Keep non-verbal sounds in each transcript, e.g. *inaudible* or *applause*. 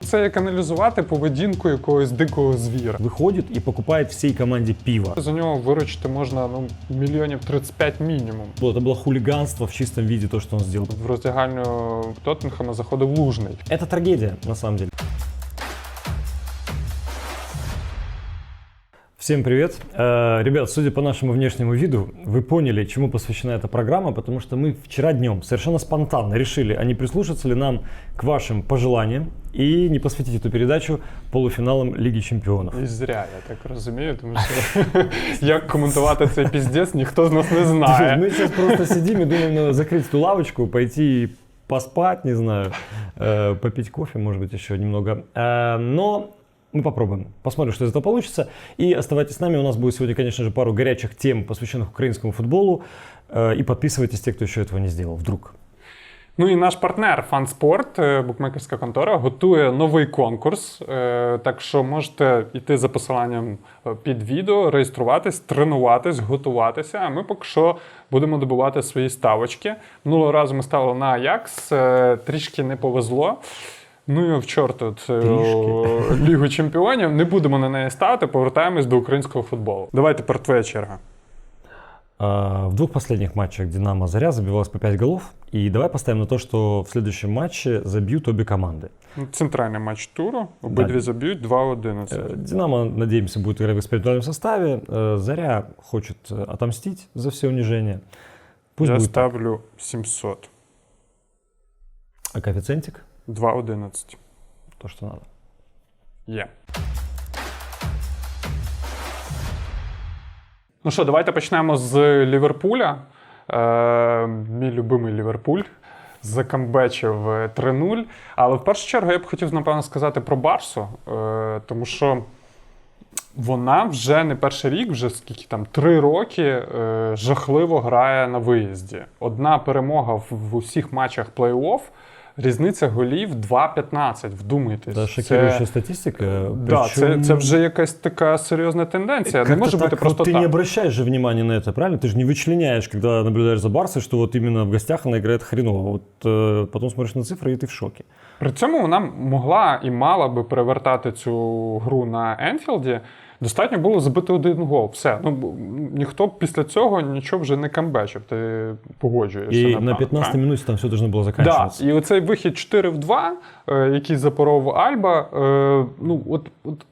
Це як аналізувати поведінку якогось дикого звіра. Выходит и покупает всей команде пиво. За нього виручити можна ну мільйонів 35 мінімум. Это было хулиганство в чистом виде, то, что он сделал. В роздягальню Тоттенхема заходив лужний. Это трагедия, на самом деле. Всем привет. Э, Ребят, судя по нашему внешнему виду, вы поняли, чему посвящена эта программа, потому что мы вчера днем совершенно спонтанно решили, а не прислушаться ли нам к вашим пожеланиям и не посвятить эту передачу полуфиналам Лиги Чемпионов. І зря, я так розумію, тому що як *laughs* коментувати цей піздець, ніхто з нас не знає. Мы сейчас просто сидим и думаем, надо закрыть эту лавочку, пойти поспать, не знаю, э, попить кофе, может быть, еще немного. Э, Но мы попробуем. Посмотрим, что из этого получится. И оставайтесь с нами. У нас будет сегодня, конечно же, пару горячих тем, посвященных украинскому футболу. Э, И подписывайтесь, те, кто еще этого не сделал. Вдруг. Ну і наш партнер Фанспорт, е, букмекерська контора, готує новий конкурс. Е, Так що можете йти за посиланням е, під відео, реєструватись, тренуватись, готуватися. А ми поки що будемо добувати свої ставочки. Минулого разу ми ставили на Аякс, е, трішки не повезло. Ну і в чорт тут е, Трішки. *laughs* Лігу чемпіонів. Не будемо на неї ставити, повертаємось до українського футболу. Давай тепер твоя черга. А, В двух последних матчах «Динамо» «Заря» забивалось по 5 голов. И давай поставим на то, что в следующем матче забьют обе команды. Ну, Центральний матч туру. Обидві Да. заб'ють 2-11. Э, «Динамо», надеемся, будет играть в экспериментальном составе. Э, «Заря» хочет э, отомстить за все унижения. Пусть Я будет так. ставлю 700. А коэффициентик? 2-11. То, что надо. Є. Ну що, давайте почнемо з Ліверпуля. Е, мій любимий Ліверпуль закамбечив е, 3-0. Але в першу чергу я б хотів, напевно, сказати про Барсу, е, тому що вона вже не перший рік, вже скільки там, три роки е, жахливо грає на виїзді. Одна перемога в, в усіх матчах плей-офф, різниця голів 2-15. Вдумайтесь. Это шокирующая статистика. Да, це, причем це вже якась така серйозна тенденція. Не как-то може бути так просто вот ты так. не обращаешь же внимания на это, правильно? Ты же не вычленяешь, когда наблюдаешь за Барсой, что вот именно в гостях она играет хреново. Вот э, потом смотришь на цифры, и ты в шоке. При цьому вона могла і мала би перевертати цю гру на Енфілді. Достатньо було забити один гол. Все. Ну ніхто після цього нічого вже не камбечив. Ти погоджуєшся. Напевно, на 15 правильно? там все должно было Да, і оцей вихід 4 в 2, е, який запоров Альба. Е, ну, от, от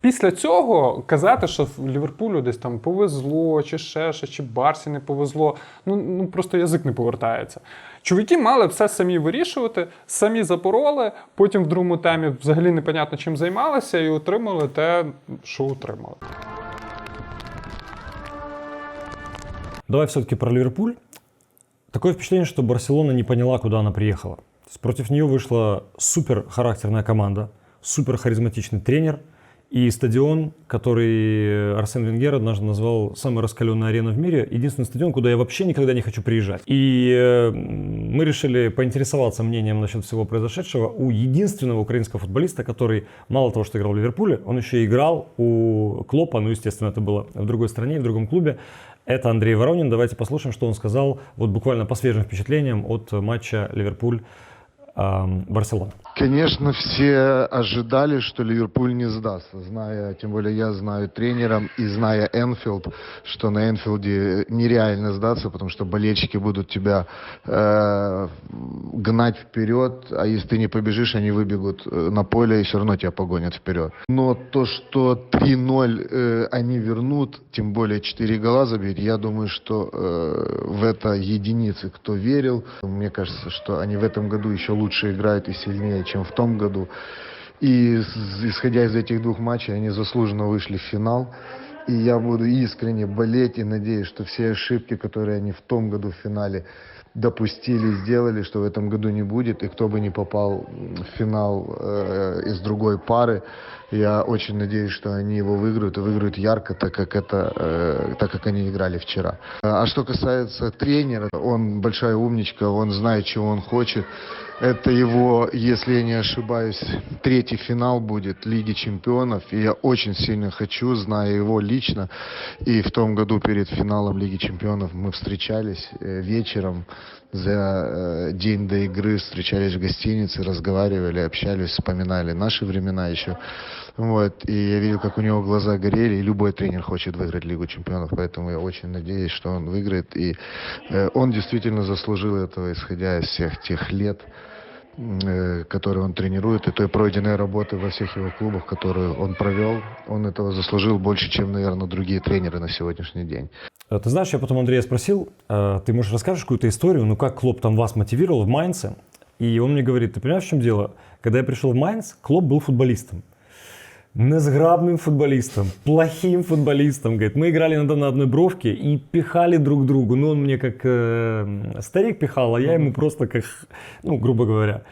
після цього казати, що Ліверпулю десь там повезло, чи ще щось, чи Барсі не повезло. Ну, ну просто язик не повертається. Чоловіки мали все самі вирішувати, самі запороли, потім в другому темі взагалі непонятно чим займалися і отримали те, що отримали. Давай все-таки про Ливерпуль. Такое впечатление, что Барселона не поняла, куда она приехала. Против нее вышла супер характерная команда, супер харизматичный тренер и стадион, который Арсен Венгер однажды назвал самой раскаленной ареной в мире, единственный стадион, куда я вообще никогда не хочу приезжать. И э, мы решили поинтересоваться мнением насчет всего произошедшего у единственного украинского футболиста, который мало того, что играл в Ливерпуле, он еще и играл у Клопа, ну, естественно, это было в другой стране, в другом клубе. Это Андрей Воронин. Давайте послушаем, что он сказал вот буквально по свежим впечатлениям от матча Ливерпуль-Барселона. Конечно, все ожидали, что Ливерпуль не сдастся, зная, тем более я знаю тренера и зная Энфилд, что на Энфилде нереально сдаться, потому что болельщики будут тебя э, гнать вперед, а если ты не побежишь, они выбегут э, на поле и все равно тебя погонят вперед. Но то, что 3-0 э, они вернут, тем более 4 гола забьют, я думаю, что э, в это единицы, кто верил. Мне кажется, что они в этом году еще лучше играют и сильнее, чем в том году. И исходя из этих двух матчей, они заслуженно вышли в финал. И я буду искренне болеть и надеюсь, что все ошибки, которые они в том году в финале допустили, сделали, что в этом году не будет. И кто бы не попал в финал э, из другой пары, я очень надеюсь, что они его выиграют и выиграют ярко, так как это, э, так как они играли вчера. А что касается тренера, он большая умничка, он знает, чего он хочет. Это его, если я не ошибаюсь, третий финал будет Лиги Чемпионов. И я очень сильно хочу, зная его лично. И в том году перед финалом Лиги Чемпионов мы встречались э, вечером за э, день до игры, встречались в гостинице, разговаривали, общались, вспоминали наши времена еще. Вот. И я видел, как у него глаза горели, и любой тренер хочет выиграть Лигу Чемпионов, поэтому я очень надеюсь, что он выиграет. И э, он действительно заслужил этого, исходя из всех тех лет, э, которые он тренирует, и той пройденной работы во всех его клубах, которую он провел. Он этого заслужил больше, чем, наверное, другие тренеры на сегодняшний день. Э, Ты знаешь, я потом Андрея спросил, э, ты, может, расскажешь какую-то историю, ну как Клоп там вас мотивировал в Майнце? И он мне говорит, ты понимаешь, в чем дело? Когда я пришел в Майнц, Клоп был футболистом. Незграбным футболистом, плохим футболистом. Говорит, мы играли иногда на одной бровке и пихали друг другу. Ну, он мне как э, старик пихал, а я ему просто как, ну, грубо говоря,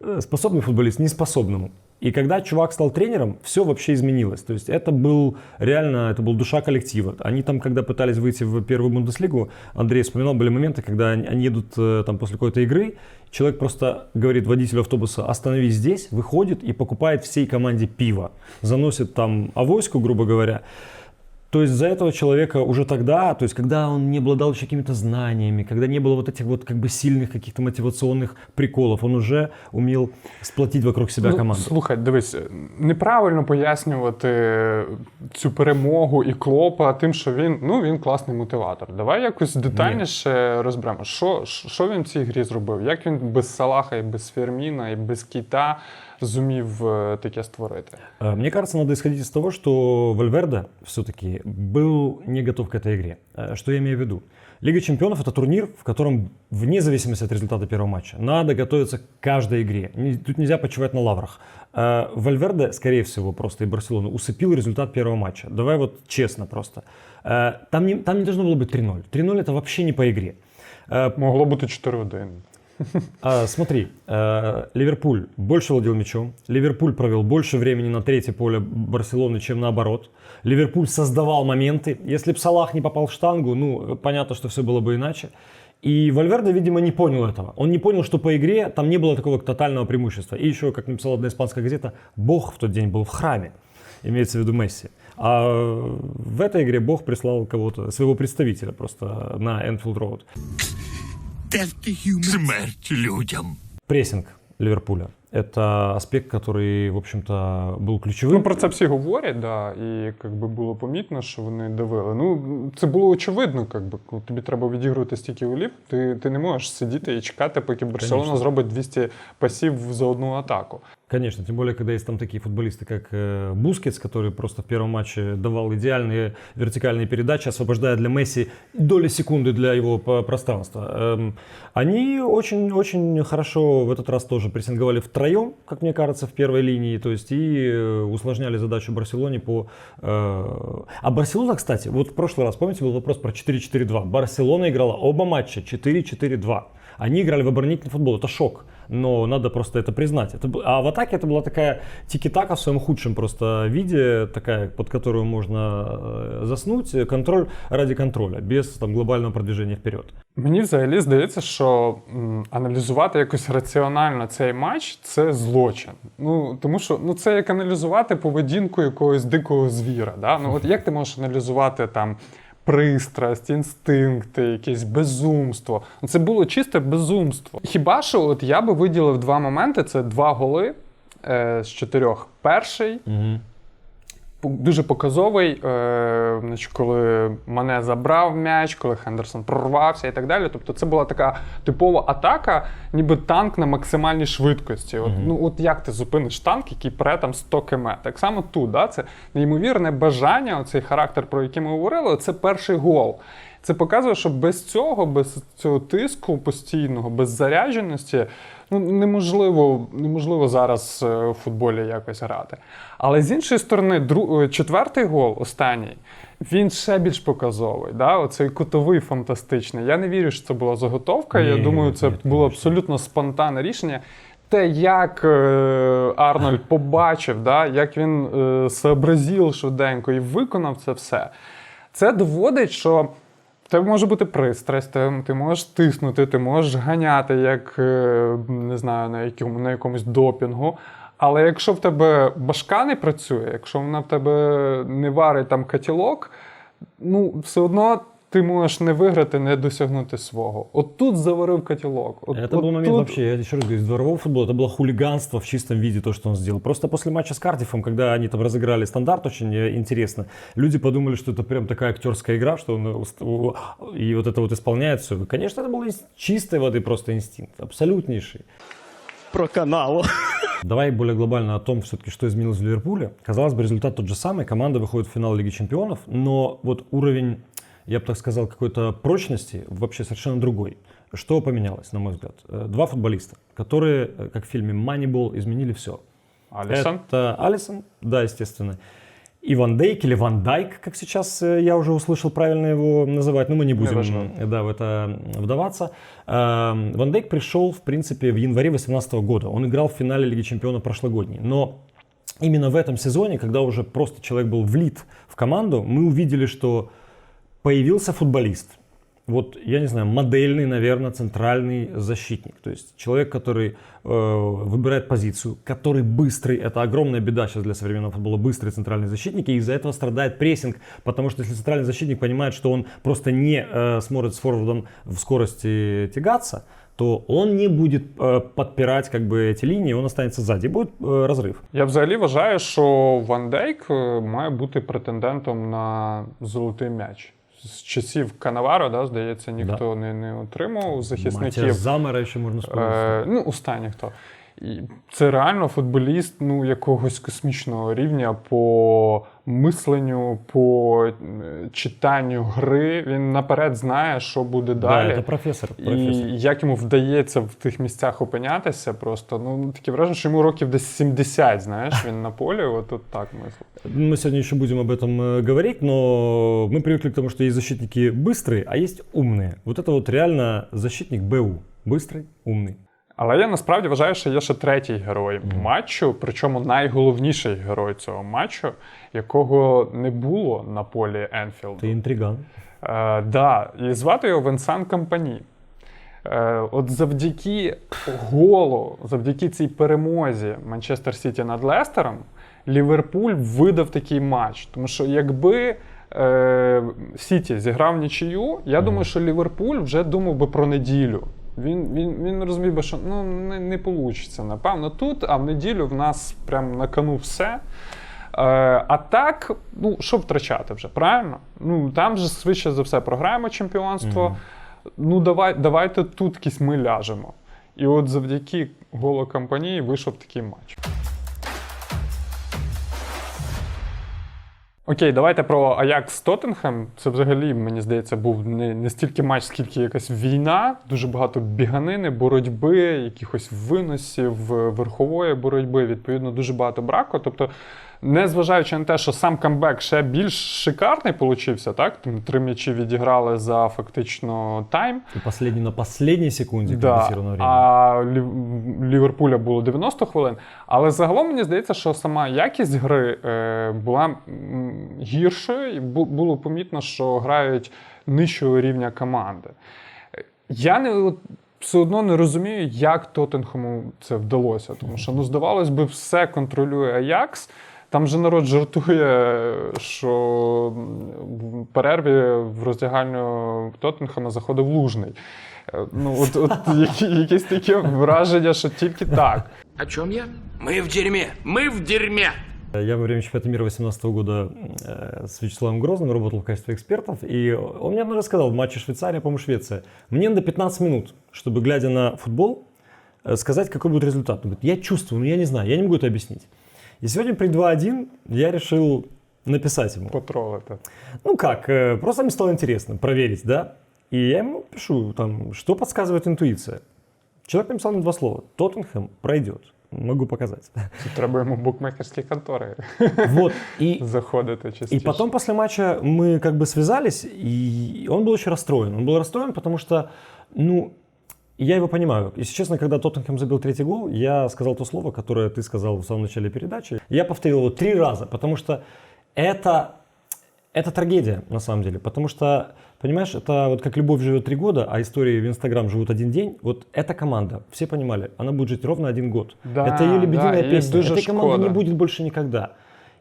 э, способный футболист неспособному. И когда чувак стал тренером, все вообще изменилось. То есть это был реально, это был душа коллектива. Они там, когда пытались выйти в первую Бундеслигу, Андрей вспоминал, были моменты, когда они едут э, там после какой-то игры, человек просто говорит водителю автобуса, остановись здесь, выходит и покупает всей команде пиво. Заносит там авоську, грубо говоря. То есть за этого человека уже тогда, то есть когда он не обладал еще какими-то знаниями, когда не было вот этих вот как бы сильных каких-то мотивационных приколов, он уже умел сплотить вокруг себя Ну, команду. Слухай, дивись, неправильно пояснювати цю перемогу і клопа тим, що він ну він класний мотиватор. Давай якось детальніше розберемо. Що, що він в цій грі зробив? Як він без Салаха і без Ферміна і без Кіта Зумів таке створити? Мне кажется, надо исходить из того, что Вальверде все-таки был не готов к этой игре. Э, Что я имею в виду? Лига чемпионов это турнир, в котором, вне зависимости от результата первого матча, надо готовиться к каждой игре. Тут нельзя почивать на лаврах. Э, Вальверде, скорее всего, просто и Барселону усыпил результат первого матча. Давай вот честно просто. Э, Там не, там не должно было быть 3-0. 3-0 это вообще не по игре. Могло бути 4-1. А, смотри, э, Ливерпуль больше владел мячом. Ливерпуль провел больше времени на третье поле Барселоны, чем наоборот. Ливерпуль создавал моменты. Если бы Салах не попал в штангу, ну, понятно, что все было бы иначе. И Вальверде, видимо, не понял этого. Он не понял, что по игре там не было такого тотального преимущества. И еще, как написала одна испанская газета, Бог в тот день был в храме. Имеется в виду Месси. А в этой игре Бог прислал кого-то, своего представителя просто на Энфилд Роуд. Смерть людям. прессинг Ливерпуля. Это аспект, который, в общем-то, был Ну, ключевым. про це всі говорять, да, і як би було помітно, що вони давили. Ну, це було очевидно, як би, коли тобі треба відігрувати стільки голів, ти, ти не можеш сидіти і чекати, поки Барселона Конечно. зробить 200 пасів за одну атаку. Конечно, тем более, когда есть там такие футболисты, как э, Бускетс, который просто в первом матче давал идеальные вертикальные передачи, освобождая для Месси доли секунды для его пространства. Эм, Они очень-очень хорошо в этот раз тоже прессинговали втроем, как мне кажется, в первой линии, то есть и э, усложняли задачу Барселоне по... э, А Барселона, кстати, вот в прошлый раз, помните, был вопрос про 4-4-2. Барселона играла оба матча 4-4-2. Они играли в оборонительный футбол, это шок. Но надо просто это признать. Это, б- а в атаке это была такая тики-така в своем худшем просто виде, такая, под которую можно э, заснуть, э, контроль ради контроля, без там, глобального продвижения вперед. Мені взагалі здається, що м, аналізувати якось раціонально цей матч це злочин. Ну тому що ну це як аналізувати поведінку якогось дикого звіра. Да? Ну от як ти можеш аналізувати там пристрасть, інстинкти, якесь безумство? Ну, Це було чисте безумство. Хіба що от я би виділив два моменти: це два голи е, з чотирьох. Перший Пу- дуже показовий, е, значить, коли мене забрав м'яч, коли Хендерсон прорвався і так далі. Тобто це була така типова атака, ніби танк на максимальній швидкості. От, ну от як ти зупиниш танк, який пре там 100 км? Так само тут, да? це неймовірне бажання, оцей характер, про який ми говорили, це перший гол. Це показує, що без цього, без цього тиску постійного, без зарядженості, ну неможливо, неможливо зараз е, в футболі якось грати. Але з іншої сторони, дру... е, четвертий гол, останній, він ще більш показовий. Да? Оцей кутовий фантастичний. Я не вірю, що це була заготовка. Я думаю, це ні, було абсолютно спонтанне рішення. Те, як е, Арнольд побачив, да? як він е, сообразив швиденько і виконав це все, це доводить, що тебе може бути пристрасть, ти, можеш тиснути, ти можеш ганяти, як е, не знаю, на якому, на якомусь допінгу. Але якщо в тебе башка не працює, якщо вона в тебе не варить там котілок, ну все одно ти можеш не виграти, не досягнути свого. От тут заварив котілок. От, Это от был момент тут- вообще, я еще раз говорю, из дворового футбола, это было хулиганство в чистом виде, то, что он сделал. Просто после матча с Кардифом, когда они там разыграли стандарт очень интересно, люди подумали, что это прям такая актерская игра, что он и вот это вот исполняет все. Конечно, это был чистой воды просто инстинкт, абсолютнейший. Про канал. Давай более глобально о том, все-таки, что изменилось в Ливерпуле. Казалось бы, результат тот же самый, команда выходит в финал Лиги Чемпионов, но вот уровень, я бы так сказал, какой-то прочности вообще совершенно другой. Что поменялось, на мой взгляд? Э, Два футболиста, которые, э, как в фильме «Маннибол», изменили все. Алісон. Это Алисон, да, естественно. И Ван Дейк, или Ван Дайк, как сейчас э, я уже услышал правильно его называть, но мы не будем да, в это вдаваться. Эм, Ван Дейк пришел, в принципе, в январе 2018 года. Он играл в финале Лиги Чемпионов прошлогодней. Но именно в этом сезоне, когда уже просто человек был влит в команду, мы увидели, что появился футболист. Вот, я не знаю, модельный, наверное, центральный защитник. То есть человек, который э, выбирает позицию, который быстрый. Это огромная беда сейчас для современного футбола. Быстрые центральные защитники. И из-за этого страдает прессинг. Потому что если центральный защитник понимает, что он просто не э, сможет с форвардом в скорости тягаться, то он не будет э, подпирать как бы эти линии, он останется сзади. Будет э, разрыв. Я взагалі вважаю, що Ван Дейк е, має бути претендентом на золотий м'яч З часів Канаваро, да, здається, ніхто не, не отримав Матя захисників. Замера ще можна спробувати. Е, ну, останній хто. І це реально футболіст ну, якогось космічного рівня по мисленню, по е, читанню гри. Він наперед знає, що буде Да, далі. это профессор. І профессор. як йому вдається в тих місцях опинятися, просто ну таке враження, що йому років десь 70, знаєш, він на полі, от, от так мислить. Мы сегодня еще будем об этом э, говорить, но мы привыкли к тому, что есть защитники быстрые, а есть умные. Вот это вот реально защитник БУ. Быстрый, умный. Але я насправді вважаю, що є ще третій герой матчу, причому найголовніший герой цього матчу, якого не було на полі Енфілду. Ты интриган. Е, да, і звати його Венсан Компані. Е, от завдяки голу, завдяки цій перемозі Манчестер Сіті над Лестером, Ліверпуль видав такий матч. Тому що якби е, Сіті зіграв нічию, я думаю, що Ліверпуль вже думав би про неділю. Він, він, він розумів би, що ну, не, не вийде, напевно, тут, а в неділю в нас прям на кону все. Е, а так, ну що втрачати вже, правильно? Ну там же швидше за все програємо чемпіонство. Ну давай, давайте тут якісь ми ляжемо. І от завдяки голокомпанії вийшов такий матч. Окей, давайте про Аякс Тоттенхем. Це взагалі, мені здається, був не, не стільки матч, скільки якась війна, дуже багато біганини, боротьби, якихось виносів, верхової боротьби, відповідно, дуже багато браку. Тобто, незважаючи на те, що сам камбек ще більш шикарний получився, так? Там три м'ячі відіграли за фактично тайм. И последний на последней секунде Да, времени. а Ліверпуля було 90 хвилин. Але загалом мені здається, що сама якість гри е, була гіршою, і було помітно, що грають нижчого рівня команди. Я не все одно не розумію, як Тоттенхему це вдалося. Тому що, ну, здавалось би, все контролює Аякс. Там же народ жартує, що в перерві в роздягальню Тоттенхема заходив лужний. Е, Ну, от, от які, якесь таке враження, що тільки так. О чем я? Мы в дерьме! Мы в дерьме! Я во время чемпионата мира 2018 года э, с Вячеславом Грозным работал в качестве экспертов, и он мне однажды сказал в матче Швейцария, по-моему, Швеция, мне надо 15 минут, чтобы, глядя на футбол, э, сказать, какой будет результат. Он говорит, я чувствую, но я не знаю, я не могу это объяснить. И сегодня при 2-1 я решил написать ему. Потролити. Ну как, э, просто мне стало интересно проверить, да? И я ему пишу, там, что подсказывает интуиция. Человек написал мне два слова. Тоттенхэм пройдет. Могу показать. Тут треба йому в букмекерські контори *laughs* Вот. И *laughs* заходити частіше. И потом после матча мы как бы связались, и он был очень расстроен. Он был расстроен, потому что, ну, я его понимаю. Если честно, когда Тоттенхэм забил третий гол, я сказал то слово, которое ты сказал в самом начале передачи. Я повторил его три раза, потому что это, Это трагедия, на самом деле, потому что, понимаешь, это вот как любовь живет три года, а истории в Инстаграм живут один день. Вот эта команда, все понимали, она будет жить ровно один год. Да, это ее лебединая да, песня. Этой команды шкода. не будет больше никогда.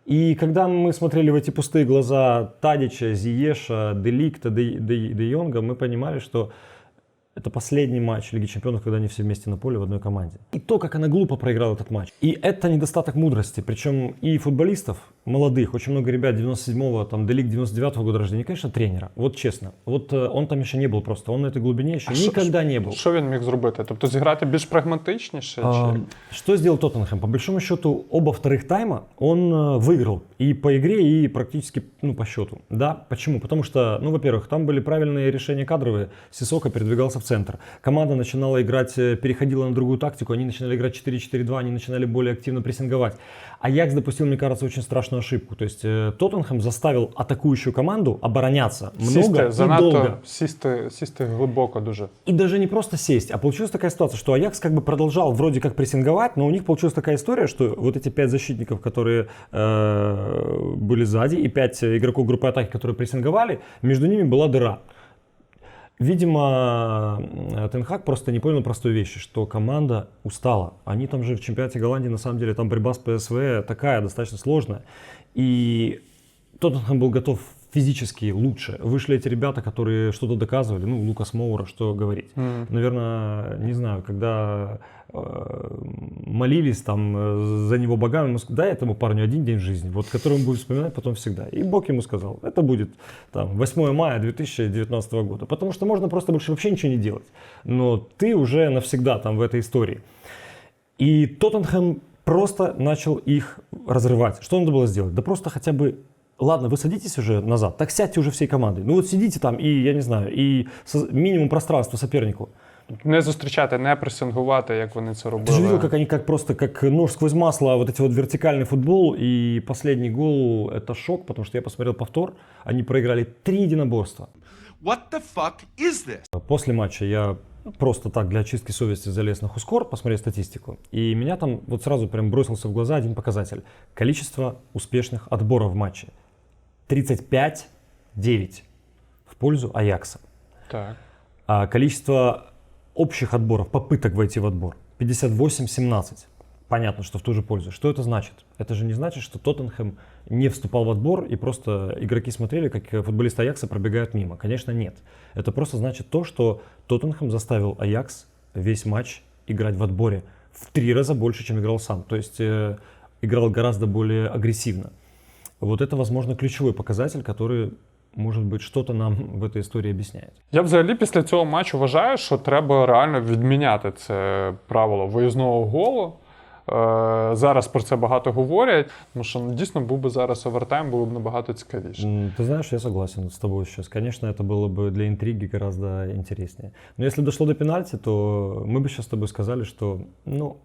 И когда мы смотрели в эти пустые глаза Тадича, Зиеша, Деликта, Де, Де- Де Йонга, мы понимали, что это последний матч Лиги Чемпионов, когда они все вместе на поле в одной команде. И то, как она глупо проиграла этот матч. И это недостаток мудрости. Причем и футболистов молодых, очень много ребят 97-го, там, Делик 99-го года рождения, и, конечно, тренера. Вот честно. Вот э, он там еще не был просто. Он на этой глубине еще А що- никогда не был. Що він міг зробити? Тобто зіграти більш прагматичніше? А, Чи... Что сделал Тоттенхэм? По большому счету, оба вторых тайма он э, выиграл и по игре, и практически ну, по счету. Да, почему? Потому что, ну, во-первых, там были правильные решения кадровые. Сисока передвигался в центр. Команда начинала играть, э, переходила на другую тактику. Они начинали играть 4-4-2, они начинали более активно прессинговать. Аякс допустил, мне кажется, очень страшную ошибку. То есть э, Тоттенхэм заставил атакующую команду обороняться много Сісти, и занадто долго. сісти, сісти глибоко дуже. И даже не просто сесть, а получилась такая ситуация, что Аякс как бы продолжал вроде как прессинговать, но у них получилась такая история, что вот эти пять защитников, которые э, были сзади, и пять игроков группы атаки, которые прессинговали, между ними была дыра. Видимо, Тенхак просто не понял простой вещи, что команда устала. Они там же в чемпионате Голландии, на самом деле, там борьба с ПСВ такая, достаточно сложная. И Тоттенхэм был готов физически лучше. Вышли эти ребята, которые что-то доказывали. Ну, Лукас Моура, что говорить. Наверное, не знаю, когда молились там э, за него богам, ему ск- дай этому парню один день жизни, вот который он будет вспоминать потом всегда. И Бог ему сказал, это будет там 8 мая 2019 года, потому что можно просто больше вообще ничего не делать. Но ты уже навсегда там в этой истории. И Тоттенхэм просто начал их разрывать. Что надо было сделать? Да просто хотя бы Ладно, вы садитесь уже назад, так сядьте уже всей командой. Ну вот сидите там и, я не знаю, и минимум пространства сопернику. Не зустрічати, не пресингувати, як вони це робили. Ты же видел, как они как просто как нож сквозь масло, вот эти вот вертикальный футбол. И последний гол это шок, потому что я посмотрел повтор. Они проиграли три единоборства. What the fuck is this? После матча я просто так для очистки совести залез на Хускор, посмотреть статистику. И меня там вот сразу прям бросился в глаза один показатель. Количество успешных отборов в матче. 35-9 в пользу Аякса. Так. А количество общих отборов, попыток войти в отбор 58-17. Понятно, что в ту же пользу. Что это значит? Это же не значит, что Тоттенхэм не вступал в отбор и просто игроки смотрели, как футболисты Аякса пробегают мимо. Конечно, нет. Это просто значит то, что Тоттенхэм заставил Аякс весь матч играть в отборе в три раза больше, чем играл сам. То есть э, играл гораздо более агрессивно. Вот это, возможно, ключевой показатель, который, может быть, что-то нам в этой истории объясняет. Я взагалі після цього матчу вважаю, що треба реально відміняти це правило виїзного голу. Е, зараз про це багато говорять, тому що ну, дійсно був би зараз овертайм, було б набагато цікавіше. М, Ты знаешь, я согласен с тобой сейчас. Конечно, это было бы для интриги гораздо интереснее. Но если дошло до пенальти, то мы бы сейчас с тобой сказали, что, ну,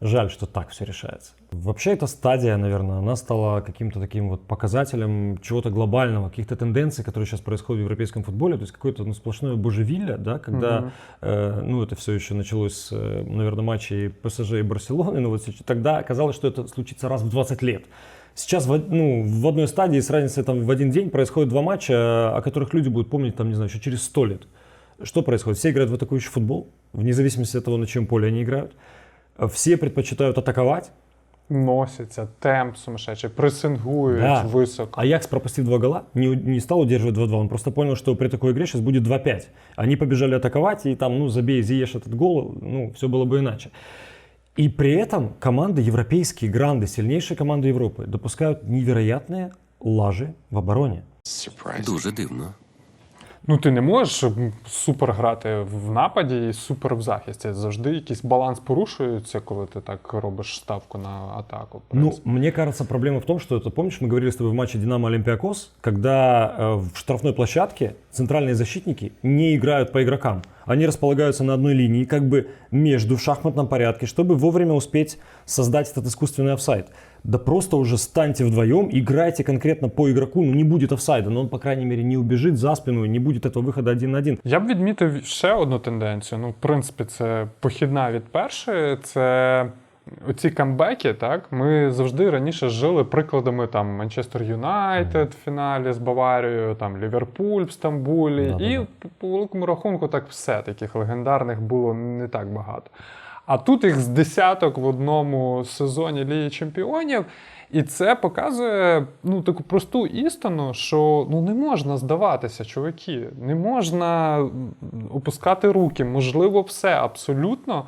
Жаль, что так все решается. Вообще эта стадия, наверное, она стала каким-то таким вот показателем чего-то глобального, каких-то тенденций, которые сейчас происходят в европейском футболе. То есть какое-то ну, сплошное божевилье, да, когда, э, ну, это все еще началось с, э, наверное, матчей ПСЖ и Барселоны, но вот тогда казалось, что это случится раз в 20 лет. Сейчас в, ну, в одной стадии с разницей там, в один день происходит два матча, о которых люди будут помнить, там, не знаю, еще через сто лет. Что происходит? Все играют в атакующий футбол, вне зависимости от того, на чем поле они играют. Все предпочитают атаковать. Носяться, темп сумасшедший, пресингують Да. високо. Аякс пропустив два гола, не, не стал удерживать 2-2, он просто понял, что при такой игре сейчас будет 2-5. Они побежали атаковать, и там, ну, забей, Зиеш этот гол, ну, все было бы иначе. И при этом команды, европейские гранды, сильнейшие команды Европы, допускают невероятные лажи в обороне. Дуже дивно. Ну, ти не можеш м, супер грати в нападі і супер в захисті. Завжди якийсь баланс порушується, коли ти так робиш ставку на атаку. в Ну, принципі. мне кажется, проблема в том, что это, помнишь, мы говорили с тобой в матче Динамо Олимпиакос, когда э, в штрафной площадке центральные защитники не играют по игрокам. Они располагаются на одной линии, как бы между в шахматном порядке, чтобы вовремя успеть создать этот искусственный офсайд. Да просто уже станьте вдвоем, играйте конкретно по игроку, ну не будет офсайда, но он, по крайней мере, не убежит за спину, не будет этого выхода один на один. Я б відмітив ще одну тенденцію. Ну, в принципі, це похідна від першої. Це оці камбеки, так, ми завжди раніше жили прикладами там Манчестер Юнайтед в фіналі з Баварією, там Ліверпуль в Стамбулі. Да-да-да. і по, по великому рахунку так все таких легендарних було не так багато. А тут їх з десяток в одному сезоні Ліги Чемпіонів. І це показує ну, таку просту істину, що ну, не можна здаватися, чуваки. Не можна опускати руки. Можливо, все абсолютно.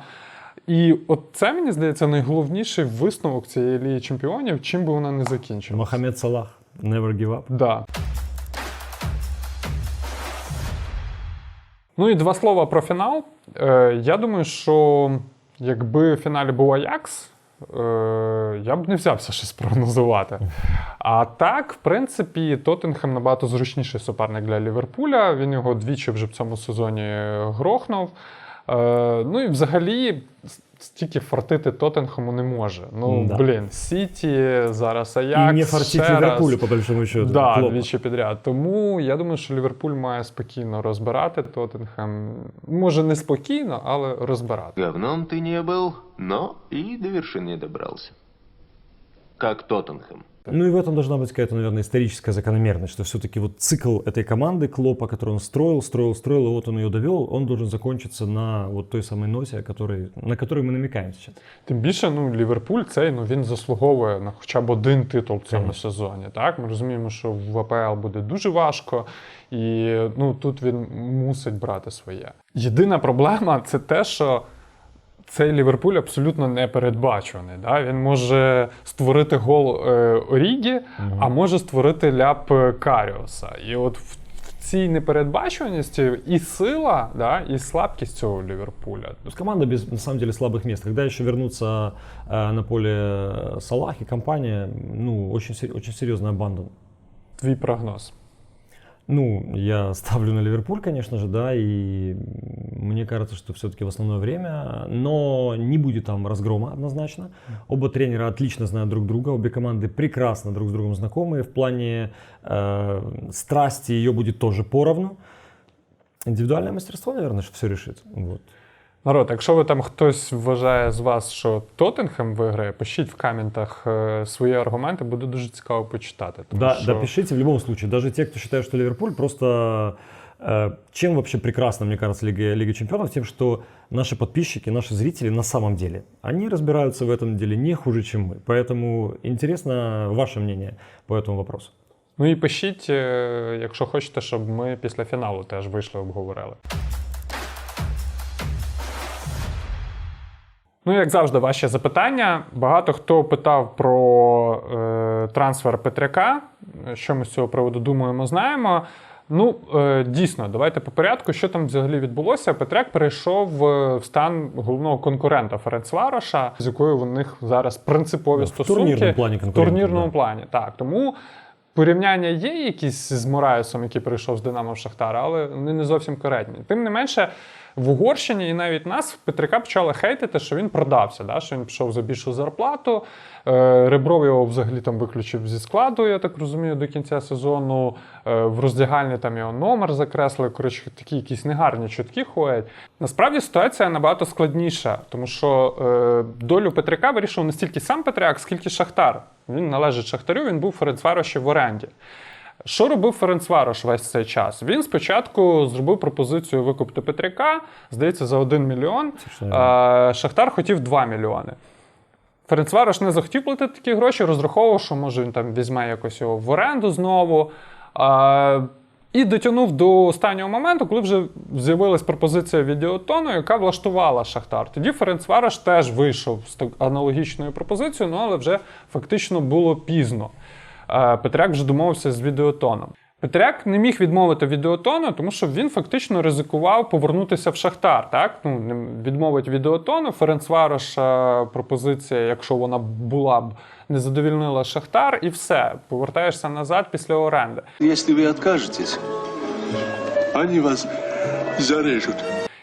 І от це, мені здається, найголовніший висновок цієї Ліги Чемпіонів, чим би вона не закінчилася. Мохаммед Салах, never give up. Да. Ну і два слова про фінал. Е, я думаю, що якби в фіналі був Аякс, е, я б не взявся щось прогнозувати. А так, в принципі, Тоттенхем набагато зручніший суперник для Ліверпуля. Він його двічі вже в цьому сезоні грохнув. Е, ну і взагалі. Стільки фартити Тоттенхему не може. Ну, Да. блін, Сіті, зараз Аякс. И не фартить ще раз. Ливерпулю, по большому счету. Да, Клопа. двічі підряд. Тому я думаю, що Ліверпуль має спокійно розбирати Тоттенхем. Може, не спокійно, але розбирати. Говном ты не был, но и до вершины добрался. Как Тоттенхэм. Ну и в этом должна быть какая-то, наверное, историческая закономерность, что все-таки вот цикл этой команды Клопа, который он строил, строил, строил, и вот он ее довел, он должен закончиться на вот той самой ноте, о которой, на которой мы намекаем сейчас. Тим більше, ну, Ліверпуль цей ну, він заслуговує на хоча б один титул в цьому Конечно. сезоні. Так? Ми розуміємо, що в АПЛ буде дуже важко, і ну, тут він мусить брати своє. Єдина проблема це те, що. Цей Ліверпуль абсолютно непередбачуваний. Да? Він може створити гол е, Орігі, а може створити ляп е, Каріоса. І от в, цій непередбачуваності і сила, да, і слабкість цього Ліверпуля. Команда без, на самом деле, слабых мест. Когда еще вернутся э, на поле Салах и компания, ну, очень, очень серьезная банда. Твій прогноз. Ну, я ставлю на Ливерпуль, конечно же, да, и мне кажется, что все-таки в основное время, но не будет там разгрома однозначно. Оба тренера отлично знают друг друга, обе команды прекрасно друг с другом знакомы. В плане э, страсти ее будет тоже поровну. Индивидуальное мастерство, наверное, все решит. Вот. Народ, якщо ви там хтось вважає з вас, що Тоттенхем виграє, пишіть в коментах е, свої аргументи, буде дуже цікаво почитати. Тому Да, що... да, пишите в любом случае. Даже те, кто считает, что Ливерпуль просто... э, чем вообще прекрасна, мне кажется, Лига, Лига Чемпионов? Тем, что наши подписчики, наши зрители на самом деле, они разбираются в этом деле не хуже, чем мы. Поэтому интересно ваше мнение по этому вопросу. Ну і пишіть, е, якщо хочете, щоб ми після фіналу теж вийшли, обговорили. Ну, як завжди, ваші запитання. Багато хто питав про е, трансфер Петряка. Що ми з цього приводу думаємо, знаємо. Ну, е, дійсно, давайте по порядку. Що там взагалі відбулося? Петряк перейшов е, в стан головного конкурента Ференцвароша, з якою у них зараз принципові В стосунки. турнірному плані В турнірному да. плані, так. Тому порівняння є якісь з Мораєсом, який прийшов з Динамо в Шахтар, але вони не зовсім коректні. Тим не менше, в Угорщині і навіть нас Петрика почали хейтити, що він продався, да? що він пішов за більшу зарплату. Е, Ребров його взагалі там виключив зі складу, я так розумію, до кінця сезону. Е, В роздягальні там його номер закреслили. Коротше, такі якісь негарні чутки ходять. Насправді ситуація набагато складніша, тому що е, долю Петряка вирішив не стільки сам Петряк, скільки Шахтар. Він належить Шахтарю, він був Ференцвароші в оренді. Що робив Ференцварош весь цей час? Він спочатку зробив пропозицію викупити Петряка, здається, за 1 мільйон. А, Шахтар хотів 2 мільйони. Ференцварош не захотів платити такі гроші, розраховував, що може він там візьме якось його в оренду знову. А, і дотягнув до останнього моменту, коли вже з'явилась пропозиція відеотону, яка влаштувала Шахтар. Тоді Ференцварош теж вийшов з аналогічною пропозицією, ну, але вже фактично було пізно. Е, Петряк вже домовився з відеотоном. Петряк не міг відмовити відеотону, тому що він фактично ризикував повернутися в Шахтар. Так? Ну, відмовить відеотону. Ференцвароша пропозиція, якщо вона була б, не задовільнила Шахтар, і все. Повертаєшся назад після оренди. Если вы откажетесь, они вас зарежут.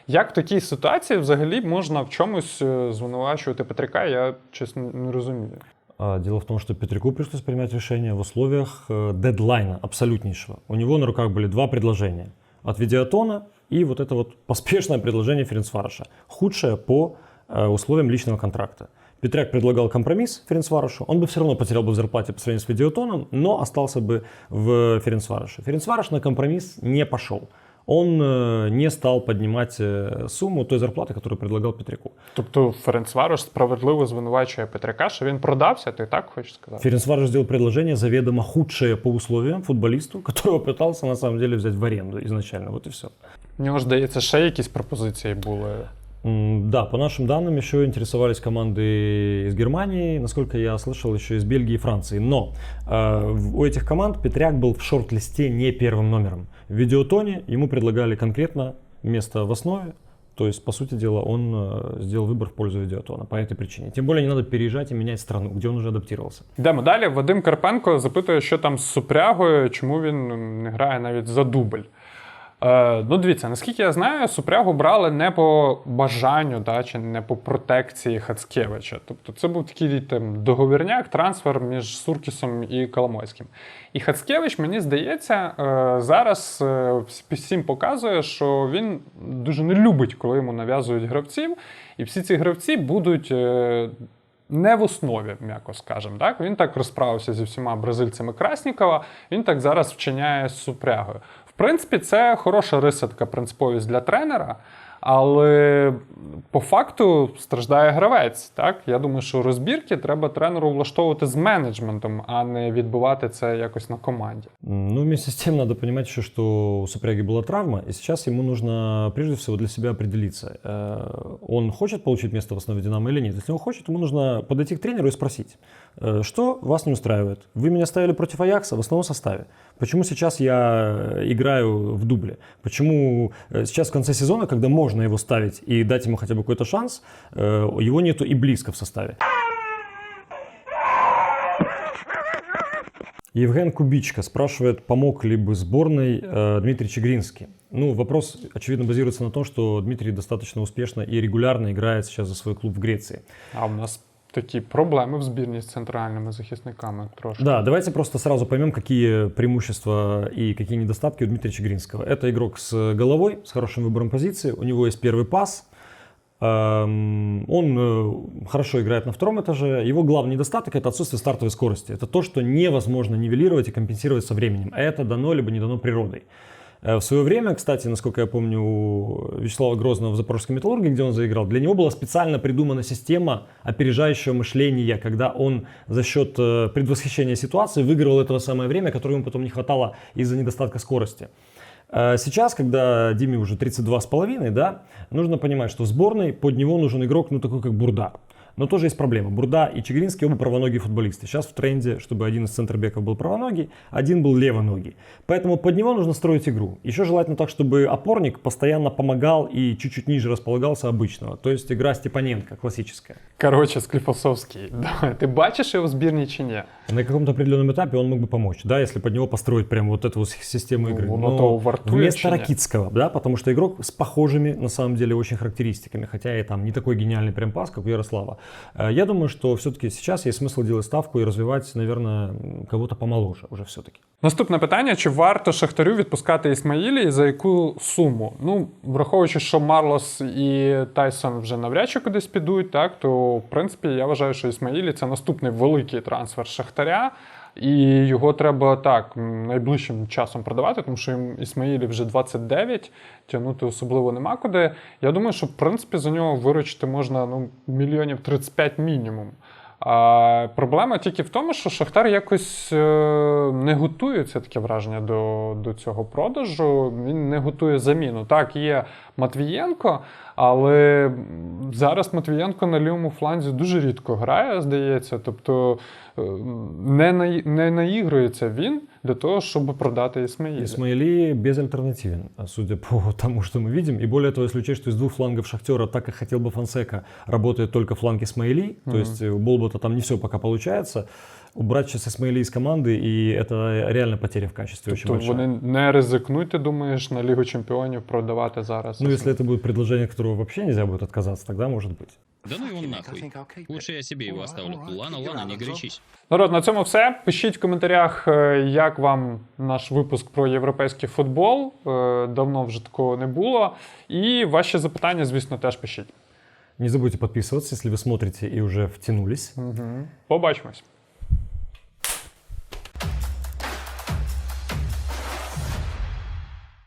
Як в такій ситуації взагалі можна в чомусь е, звинувачувати Петряка, я чесно не розумію. А, Дело в том, что Петряку пришлось принимать решение в условиях э, дедлайна абсолютнейшего. У него на руках были два предложения. От Видеотона и вот это вот *laughs* поспешное предложение Ференцвароша. Худшее по э, условиям личного контракта. Петряк предлагал компромисс Ференцварошу, он бы все равно потерял бы в зарплате по сравнению с Видеотоном, но остался бы в Ференцвароше. Ференцварош на компромисс не пошел Он э, не стал поднимать э, сумму той зарплаты, которую предлагал Петряку. Тобто Ференцварош справедливо звинувачує Петряка, що він продався, ти так хочеш сказати? Ференцварош сделал предложение заведомо худшее по условиям футболисту, которого *laughs* пытался на самом деле взять в аренду изначально. Вот и все. У нього ж здається, ще якісь пропозиції були. М, Да, по нашим данным, еще интересовались команды из Германии, насколько я слышал, еще из Бельгии и Франции. Но э, в- у этих команд Петряк был в шорт-листе не первым номером. В видеотоне ему предлагали конкретно место в основе. То есть, по сути дела, он э, сделал выбор в пользу видеотона по этой причине. Тем более не надо переезжать и менять страну, где он уже адаптировался. Йдемо далі. Вадим Карпенко запитує, що там з Супрягою, чому він не грає навіть за дубль. Е, ну, дивіться, наскільки я знаю, Супрягу брали не по бажанню, да, чи не по протекції Хацкевича. Тобто це був такий там, договірняк, трансфер між Суркісом і Коломойським. І Хацкевич, мені здається, е, зараз е, всім показує, що він дуже не любить, коли йому нав'язують гравців, і всі ці гравці будуть. не в основі, м'яко скажемо. Так? Він так розправився зі всіма бразильцями Краснікова, він так зараз вчиняє з супрягою В принципі, це хороша риса, така принциповість для тренера, але по факту страждає гравець. Так? Я думаю, що розбірки треба тренеру влаштовувати з менеджментом, а не відбувати це якось на команді. М, Ну, вместе с тем надо понимать еще, что у Супряги была травма, и сейчас ему нужно прежде всего для себя определиться, э, он хочет получить место в основе Динамо или нет. Если он хочет, ему нужно подойти к тренеру и спросить, э, что вас не устраивает? Вы меня ставили против Аякса в основном составе. Почему сейчас я э, играю в дубле? Почему э, сейчас в конце сезона, когда можно его ставить и дать ему хотя бы какой-то шанс, э, его нету и близко в составе? Евген Кубичка спрашивает, помог ли бы сборной э, Дмитрий Чегринский. Ну, вопрос, очевидно, базируется на том, что Дмитрий достаточно успешно и регулярно играет сейчас за свой клуб в Греции. А в нас такі проблеми в збірні з центральними захисниками трошки. Да, давайте просто сразу поймем, какие преимущества и какие недостатки у Дмитрия Чегринского. Это игрок с головой, с хорошим выбором позиции, у него есть первый пас, Эм, Он э, хорошо играет на втором этаже. Его главный недостаток это отсутствие стартовой скорости. Это то, что невозможно нивелировать и компенсировать со временем. Это дано либо не дано природой. Э, В свое время, кстати, насколько я помню, у Вячеслава Грозного в Запорожской металлурге, где он заиграл, для него была специально придумана система опережающего мышления, когда он за счет э, предвосхищения ситуации выигрывал это самое время, которое ему потом не хватало из-за недостатка скорости. Э, Сейчас, когда Диме уже 32 с половиной, да, нужно понимать, что в сборной под него нужен игрок, ну, такой как Бурда. Но тоже есть проблема. Бурда и Чигринский оба правоногие футболисты. Сейчас в тренде, чтобы один из центробеков был правоногий, один был левоногий. Поэтому под него нужно строить игру. Еще желательно так, чтобы опорник постоянно помогал и чуть-чуть ниже располагался обычного. То есть игра Степаненко, классическая. Коротше, Скліфосовський. *laughs* Да. Ти бачиш його в збірні чи ні? На каком-то определенном этапе он мог бы помочь, да, если под него построить прямо вот эту вот систему Ну, игры. он Но этого вартует, вместо чи нет? Ракитского, да, потому что игрок с похожими, на самом деле, очень характеристиками, хотя и там не такой гениальный прям пас, как у Ярослава. Э, Я думаю, что все-таки сейчас есть смысл делать ставку и развивать, наверное, кого-то помоложе уже все-таки. Наступне питання: чи варто Шахтарю відпускати Ісмаїлі і за яку суму? Ну, враховуючи, що Марлос і Тайсон вже навряд чи кудись підуть, так то в принципі я вважаю, що Ісмаїлі це наступний великий трансфер Шахтаря. І його треба так найближчим часом продавати, тому що Ісмаїлі вже 29, тягнути особливо нема куди. Я думаю, що в принципі за нього виручити можна ну, мільйонів 35 мінімум. А проблема тільки в тому, що Шахтар якось е, не готується таке враження до, до цього продажу. Він не готує заміну. Так, є Матвієнко, але зараз Матвієнко на лівому фланзі дуже рідко грає, здається. Тобто е, не, на, не наігрується він для того, щоб продати Ісмаїля. Исмаили безальтернативен, судя по *laughs* тому, что мы видим. И более того, если учесть, что из двух флангов Шахтера, так как хотел бы Фонсека, работает только фланг Исмаили, то есть у Болбота там не все пока получается, убрать сейчас Исмаили из команды, и это реально потеря в качестве очень Тобто большая. вони не ризикнуть, ти думаєш, на Лігу Чемпіонів продавати зараз. Ну, если это будет предложение, от которого вообще нельзя будет отказаться, тогда может быть. Да ну его нахуй. Лучше я себе его оставлю. Ладно, ладно, не горячись. Народ, на цьому все. Пишіть в коментарях, е, як вам наш випуск про європейський футбол. Е, Давно вже такого не було. І ваші запитання, звісно, теж пишіть. Не забудьте подписываться, если вы смотрите и уже втянулись. Побачимось.